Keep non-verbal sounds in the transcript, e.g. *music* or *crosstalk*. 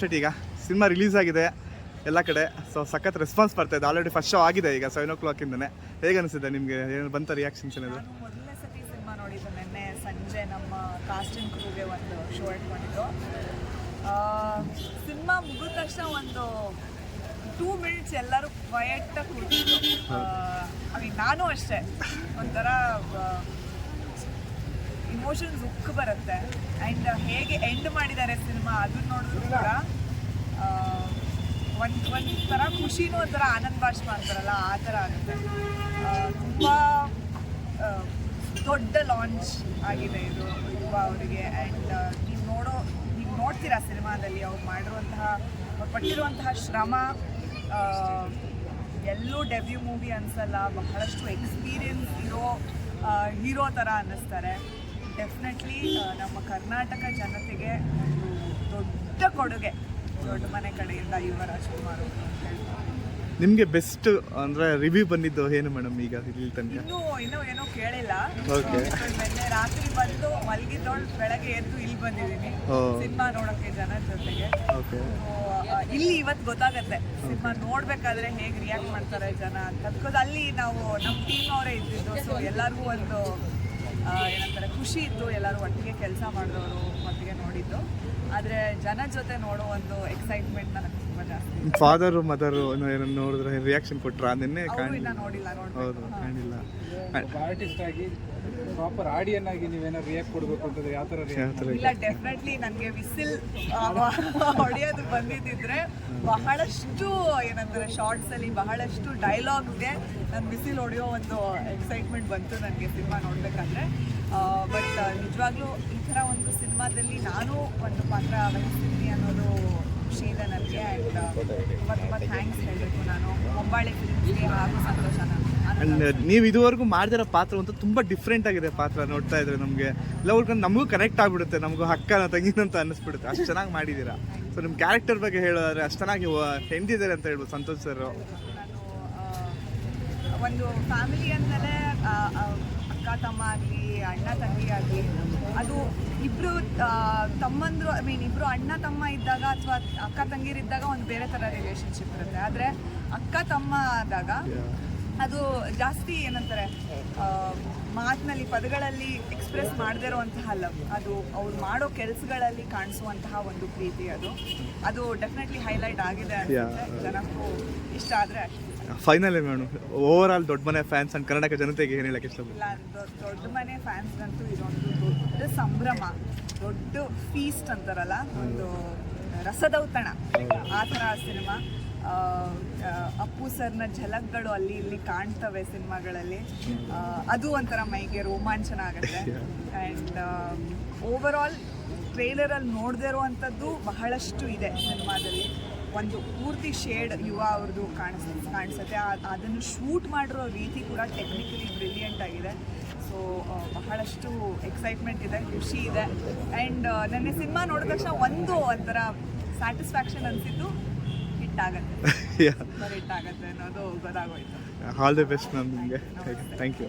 Set ಈಗ cinema release ಆಗಿದೆ ಎಲ್ಲ ಕಡೆ. ಸೊ ಸಖತ್ ರೆಸ್ಪಾನ್ಸ್ ಬರ್ತಾ ಇದೆ. ಆಲ್ರೆಡಿ ಫಸ್ಟ್ ಶೋ ಆಗಿದೆ ಈಗ ಸೆವೆನ್ ಓ ಕ್ಲಾಕಿಂದನೇ ಹೇಗೆ ಅನಿಸಿದೆ ನಿಮಗೆ? ಏನು ಬಂತ ರಿಯಾಕ್ಷನ್ಸ್ ಏನಿದೆ ನಾನು ಮೊದಲನೇ ಸಿನಿಮಾ ನಿನ್ನೆ ಸಂಜೆ ನಮ್ಮ ಒಂದು ಶೋ ಸಿನಿಮಾ ಮುಗಿದ ತಕ್ಷಣ ಒಂದು ಟೂ ಮಿನಿಟ್ಸ್ ಎಲ್ಲರೂ ಕ್ವಯೆಟ್ಟಾಗಿ ಕೂತಿದ್ರು ನಾನು ಅಷ್ಟೇ ಒಂಥರ ಇಮೋಷನ್ಸ್ ಉಕ್ಕು ಬರುತ್ತೆ. ಆ್ಯಂಡ್ ಹೇಗೆ ಎಂಡ್ ಮಾಡಿದ್ದಾರೆ ಸಿನಿಮಾ ಅದನ್ನ ನೋಡಿದ್ರು ಕೂಡ ಒಂದು ಒಂಥರ ಖುಷಿನೂ ಒಂಥರ ಆನಂದ್ ಭಾಷ್ ಮಾಡ್ತಾರಲ್ಲ, ಆ ಥರ ಆಗುತ್ತೆ. ತುಂಬ ದೊಡ್ಡ ಲಾಂಚ್ ಆಗಿದೆ ಇದು, ತುಂಬ ಅವರಿಗೆ. ಆ್ಯಂಡ್ ನೀವು ನೋಡೋ, ನೀವು ನೋಡ್ತೀರಾ ಸಿನಿಮಾದಲ್ಲಿ ಅವ್ರು ಮಾಡಿರುವಂತಹ, ಅವ್ರು ಪಟ್ಟಿರುವಂತಹ ಶ್ರಮ ಎಲ್ಲೂ ಡೆಬ್ಯೂ ಮೂವಿ ಅನಿಸಲ್ಲ, ಬಹಳಷ್ಟು ಎಕ್ಸ್ಪೀರಿಯನ್ಸ್ ಇರೋ ಹೀರೋ ಥರ ಅನ್ನಿಸ್ತಾರೆ. ಡೆಫಿನೆಟ್ಲಿ ನಮ್ಮ ಕರ್ನಾಟಕ ಜನತೆಗೆ ಒಂದು ದೊಡ್ಡ ಕೊಡುಗೆ ದೊಡ್ಡ ಮನೆ ಕಡೆಯಿಂದ ಯುವ ಕುಮಾರ್ ಅವರು ಅಂತ ಹೇಳ್ಬೋದು. ನಿಮಗೆ ಬೆಸ್ಟ್ ಅಂದರೆ ರಿವ್ಯೂ ಬಂದಿದ್ದು ಏನು ಮೇಡಮ್ ಈಗ ಇಲ್ಲಿ ತನಕ? ಇನ್ನೂ ಇನ್ನೂ ಏನೋ ಕೇಳಿಲ್ಲ. Okay. Because ನಿನ್ನೆ ರಾತ್ರಿ ಬಂದು ಮಲಗಿದ್ದೋಳು ಬೆಳಗ್ಗೆ ಎದ್ದು ಇಲ್ಲಿ ಬಂದಿದ್ದೀನಿ. ಓ. ಸಿನಿಮಾ ನೋಡೋಕ್ಕೆ ಜನ ಜೊತೆಗೆ. ಓಕೆ So, ಆ, ಇಲ್ಲಿ ಇವತ್ತು ಗೊತ್ತಾಗತ್ತೆ. ಸಿನಿಮಾ ನೋಡ್ಬೇಕಾದ್ರೆ ಹೇಗೆ ರಿಯಾಕ್ಟ್ ಮಾಡ್ತಾರೆ ಜನ ಅಂತ. ಅಲ್ಲಿ ನಾವು ನಮ್ಮ ಟೀಮ್ ಅವರೇ ಇದ್ದಿದ್ದು ಸೊ ಎಲ್ಲರಿಗೂ ಒಂದು ಏನಂತಾರೆ ಖುಷಿ ಇತ್ತು ಎಲ್ಲರೂ ಒಟ್ಟಿಗೆ ಕೆಲಸ ಮಾಡಿದವರು ಒಟ್ಟಿಗೆ ನೋಡಿದ್ದು. ಆದರೆ ಜನ ಜೊತೆ ನೋಡೋ ಒಂದು ಎಕ್ಸೈಟ್ಮೆಂಟ್ ನನಗೆ ತುಂಬ ಜಾಸ್ತಿ. ಫಾದರು ಮದರು ಏನೋ ನೋಡಿದ್ರೆ ರಿಯಾಕ್ಷನ್ ಕೊಟ್ರಾ? ನಿನ್ನೆ ಕಾಣಿಲ್ಲ ಕಾಣ್ ಇನ್ನ ನೋಡಿಲ್ಲ ಹೌದು ನೋಡ್ಬೇಕು ಕಾಣಿಲ್ಲ ಒಬ್ಬ ಆರ್ಟಿಸ್ಟ್ ಆಗಿ ಪ್ರಾಪರ್ ಆಡಿಯನ್ ಆಗಿ ನೀವೇನಾದ್ರು ರಿಯಾಕ್ಟ್ ಕೊಡ್ಬೇಕು ಅಂತಂದ್ರೆ ಯಾವ ಥರ ಯಾವ ರಿಯಾಕ್ಟ್ ಥರ ಇಲ್ಲ ಡೆಫಿನೆಟ್ಲಿ ನನಗೆ ವಿಸಿಲ್ ಹೊಡೆಯೋದು ಬಂದಿದ್ದಿದ್ರೆ ಬಹಳಷ್ಟು ಏನಂತಾರೆ ಶಾರ್ಟ್ಸ್ ಅಲ್ಲಿ ಬಹಳಷ್ಟು ಡೈಲಾಗ್ಗೆ ನಾನು ವಿಸಿಲ್ ಹೊಡೆಯೋ ಒಂದು ಎಕ್ಸೈಟ್ಮೆಂಟ್ ಬಂತು ನನಗೆ ಸಿನಿಮಾ ನೋಡ್ಬೇಕಂದ್ರೆ. ಬಟ್ ನಿಜವಾಗ್ಲೂ ಈ ಥರ ಒಂದು ಸಿನಿಮಾದಲ್ಲಿ ನಾನು ಒಂದು ಪಾತ್ರ ವಹಿಸ್ತೀನಿ ಅನ್ನೋದು ಖುಷಿ ಇದೆ ನನಗೆ ಆ್ಯಂಡ್ ತುಂಬ ತುಂಬ ಥ್ಯಾಂಕ್ಸ್ ಹೇಳಬೇಕು ನಾನು. ಹೊಂಬಾಳೆ ಫಿಲ್ಮ್ಸ್ಗೆ ಹಾಗೂ ಸಂತೋಷ ಅಂಡ್ ನೀವು ಇದುವರೆಗೂ ಮಾಡಿದಿರೋ ಪಾತ್ರ ಅಂತೂ ತುಂಬ ಡಿಫ್ರೆಂಟ್ ಆಗಿದೆ ಪಾತ್ರ ನೋಡ್ತಾ ಇದ್ರೆ ನಮಗೆ. ಎಲ್ಲ ನಮಗೂ ಕನೆಕ್ಟ್ ಆಗಿಬಿಡುತ್ತೆ ನಮಗೂ ಅಕ್ಕನ ತಂಗಿನಂತ ಅನ್ನಿಸ್ಬಿಡುತ್ತೆ. ಅಷ್ಟು ಚೆನ್ನಾಗಿ ಮಾಡಿದ್ದೀರಾ ಸೊ ನಿಮ್ಮ ಕ್ಯಾರೆಕ್ಟರ್ ಬಗ್ಗೆ ಹೇಳೋದಾದ್ರೆ ಅಷ್ಟು ಚೆನ್ನಾಗಿ ಹೆಂಡಿದ್ದಾರೆ ಅಂತ ಹೇಳ್ಬೋದು ಸಂತೋಷ್ ಸರ್ ನಾನು ಒಂದು ಫ್ಯಾಮಿಲಿ ಅಂದಲೇ ಅಕ್ಕ ತಮ್ಮ ಆಗಲಿ ಅಣ್ಣ ತಂಗಿ ಆಗಲಿ ಅದು ಇಬ್ಬರು ತಮ್ಮಂದ್ರು ಐ ಮೀನ್ ಇಬ್ಬರು ಅಣ್ಣ, ತಮ್ಮ ಇದ್ದಾಗ ಅಥವಾ ಅಕ್ಕ ತಂಗಿರಿದ್ದಾಗ ಒಂದು ಬೇರೆ ಥರ ರಿಲೇಷನ್ಶಿಪ್ ಇರುತ್ತೆ. ಆದರೆ ಅಕ್ಕ, ತಮ್ಮ ಆದಾಗ ಅದು ಜಾಸ್ತಿ ಏನಂತಾರೆ ಮಾತಿನಲ್ಲಿ ಪದಗಳಲ್ಲಿ ಎಕ್ಸ್ಪ್ರೆಸ್ ಮಾಡದೇ ಇರುವಂತಹ ಲವ್ ಅದು ಅವ್ರು ಮಾಡೋ ಕೆಲಸಗಳಲ್ಲಿ ಕಾಣಿಸುವಂತಹ ಒಂದು ಪ್ರೀತಿ ಅದು. ಅದು ಡೆಫಿನೆಟ್ಲಿ ಹೈಲೈಟ್ ಆಗಿದೆ ಅಂತ ಜನಕ್ಕೂ ಇಷ್ಟ ಆದರೆ ಫೈನಲ್ ಮೇಡಮ್ ಓವರ್ ಆಲ್ ದೊಡ್ಡ ಮನೆ ಫ್ಯಾನ್ಸ್ ಅಂಡ್ ಕರ್ನಾಟಕ ಜನತೆಗೆ ಏನು ಹೇಳಕ್ಕೆ ಇಷ್ಟ ಇಲ್ಲ ದೊಡ್ಡ ಮನೆ ಫ್ಯಾನ್ಸ್ಗಂತೂ ಇದೊಂದು ದೊಡ್ಡ ಸಂಭ್ರಮ ದೊಡ್ಡ ಫೀಸ್ಟ್ ಅಂತಾರಲ್ಲ ಒಂದು ರಸದೌತಣ. ಆ ಥರ ಸಿನಿಮಾ ಅಪ್ಪು ಸರ್ನ ಝಲಕ್ಗಳು ಅಲ್ಲಿ ಇಲ್ಲಿ ಕಾಣ್ತವೆ ಸಿನಿಮಾಗಳಲ್ಲಿ. ಅದು ಒಂಥರ ಮೈಗೆ ರೋಮಾಂಚನ ಆಗುತ್ತೆ. ಆ್ಯಂಡ್ ಓವರ್ ಆಲ್ ಟ್ರೇಲರಲ್ಲಿ ನೋಡದೇ ಇರುವಂಥದ್ದು ಬಹಳಷ್ಟು ಇದೆ ಸಿನಿಮಾದಲ್ಲಿ. ಒಂದು ಪೂರ್ತಿ ಶೇಡ್ ಯುವ ಅವ್ರದ್ದು ಕಾಣಿಸ್ ಕಾಣಿಸುತ್ತೆ. ಅದನ್ನು ಶೂಟ್ ಮಾಡಿರೋ ರೀತಿ ಕೂಡ ಟೆಕ್ನಿಕಲಿ ಬ್ರಿಲಿಯಂಟ್ ಆಗಿದೆ. ಸೊ ಬಹಳಷ್ಟು ಎಕ್ಸೈಟ್ಮೆಂಟ್ ಇದೆ ಖುಷಿ ಇದೆ. ಆ್ಯಂಡ್ ನನ್ನ ಸಿನಿಮಾ ನೋಡಿದ ತಕ್ಷಣ ಒಂದು ಒಂಥರ ಸ್ಯಾಟಿಸ್ಫ್ಯಾಕ್ಷನ್ ಅನಿಸಿದ್ದು *laughs* ಹಿಟ್ ಆಗುತ್ತೆ. ಹಿಟ್ ಆಗತ್ತೆ ಅನ್ನೋದು ಗೊತ್ತಾಗೋಯ್ತು. ಆಲ್ ದಿ ಬೆಸ್ಟ್ ಮ್ಯಾಮ್ ನಿಮಗೆ. Thank you